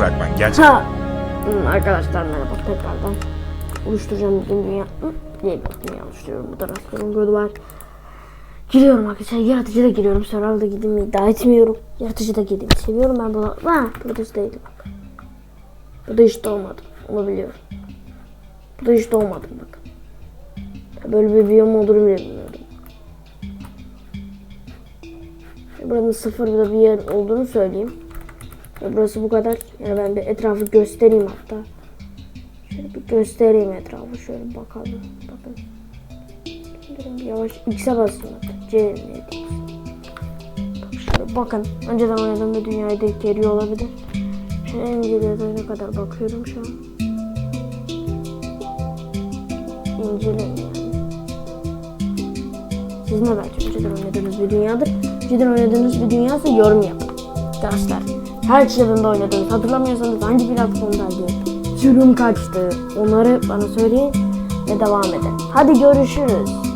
fragman. Gerçekten. Ha. Hmm, arkadaşlar merhaba tekrardan. Oluşturacağım bir dünya. Hı, dünya oluşturuyorum. Bu taraflarım kodu var. Giriyorum arkadaşlar. Yaratıcı da giriyorum. Survival'da gideyim iddia etmiyorum. Yaratıcı da gideyim. Seviyorum ben bunu. Ha, burada hiç değildi bak. Burada hiç doğmadım. Onu biliyorum. Burada hiç doğmadım bak. Böyle bir biyom olduğunu bile bilmiyordum. Buranın sıfır bir yer olduğunu söyleyeyim. Burası bu kadar. Yani ben bir etrafı göstereyim hatta. Şöyle bir göstereyim etrafı. Şöyle bakalım. Bakın. Durun bir yavaş X'e basayım hatta. C neydi? Bak şöyle bakın. Önceden oynadığım bir dünyayı da geliyor olabilir. Şöyle en ne kadar bakıyorum şu an. İnceleyin yani. Siz ne belki önceden oynadığınız bir dünyadır. Önceden oynadığınız bir dünyaysa yorum yapın. Arkadaşlar her çılgında oynadığınız hatırlamıyorsanız hangi platformdaydı? Sürüm kaçtı? Onları bana söyleyin ve devam edin. Hadi görüşürüz.